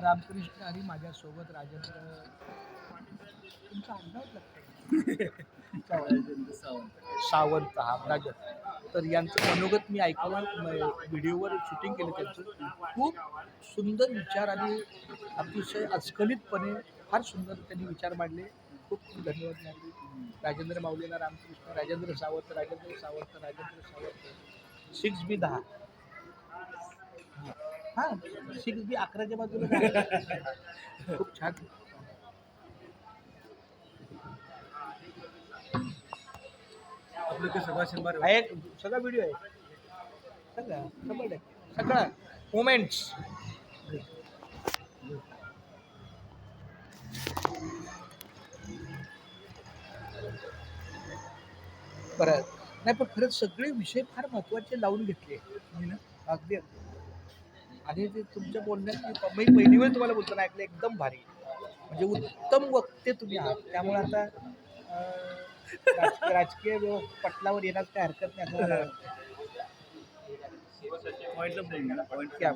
रामकृष्ण आणि माझ्यासोबत राजेंद्र तुमचा सावंत. सावंत हा राजन. तर यांचं मनोगत मी ऐकलं व्हिडिओवर शूटिंग केलं त्यांचं. खूप सुंदर विचार आणि अतिशय अस्खलितपणे फार सुंदर त्यांनी विचार मांडले. खूप खूप धन्यवाद मानले राजेंद्र माऊलीला रामकृष्ण राजेंद्र सावंत राजेंद्र सावंत राजेंद्र सावंत. सिक्स बी दहा. हां सिक्स बी अकराच्या बाजूला. खूप छान. आपलं भाषण बरं आहे सगळा व्हिडिओ आहे. सगळा शंभर टक्के. सगळा मोमेंट्स बरं. नाही पण खरंच सगळे विषय फार महत्त्वाचे लावून घेतले अगदी अगदी. आणि ते तुमच्या बोलण्यात मी पहिली वेळ तुम्हाला बोलताना ऐकलं एकदम भारी. म्हणजे उत्तम वक्ते तुम्ही आहात. त्यामुळे आता राजकीय व्यव- पटलावर येण्यास काही हरकत नाही असं मला वाटतं. पॉईंटला बोलून क्या